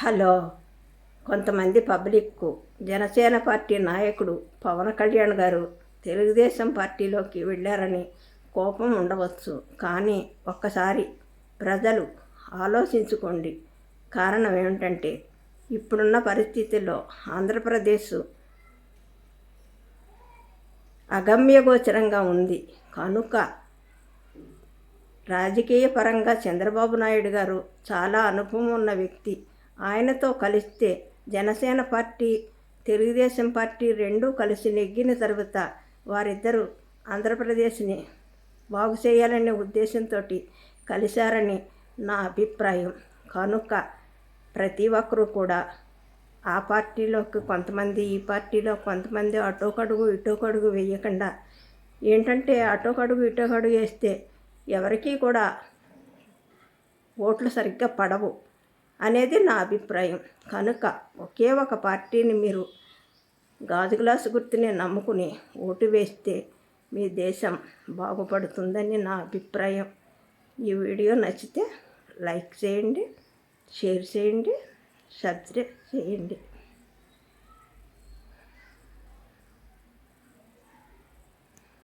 Hello. కొంతమంది పబ్లిక్కు Janasena party నాయకుడు పవన్ కళ్యాణ్ గారు తెలుగుదేశం పార్టీలోకి వెళ్ళారని కోపం ఉండవచ్చు. కానీ ఒక్కసారి ప్రజలు ఆలోచించుకోండి. కారణం ఏమిటంటే ఇప్పుడున్న పరిస్థితుల్లో ఆంధ్రప్రదేశ్ అగమ్యగోచరంగా ఉంది. కనుక రాజకీయ పరంగా చంద్రబాబు నాయుడు గారు చాలా అనుభవం ఉన్న వ్యక్తి. ఆయనతో కలిస్తే జనసేన పార్టీ తెలుగుదేశం పార్టీ రెండూ కలిసి నెగ్గిన తర్వాత వారిద్దరూ ఆంధ్రప్రదేశ్ని బాగు చేయాలనే ఉద్దేశంతో కలిశారని నా అభిప్రాయం. కనుక ప్రతి ఒక్కరూ కూడా ఆ పార్టీలోకి కొంతమంది ఈ పార్టీలో కొంతమంది అటోకడుగు ఇటోకడుగు వేయకుండా ఏంటంటే అటోకడుగు ఇటోకడుగు వేస్తే ఎవరికీ కూడా ఓట్లు సరిగ్గా పడవు. అనేది నా అభిప్రాయం. కనుక ఒకే ఒక పార్టీని మీరు గాజు గ్లాసు గుర్తుని నమ్ముకుని ఓటు వేస్తే మీ దేశం బాగుపడుతుందని నా అభిప్రాయం. ఈ వీడియో నచ్చితే లైక్ చేయండి షేర్ చేయండి సబ్స్క్రైబ్ చేయండి.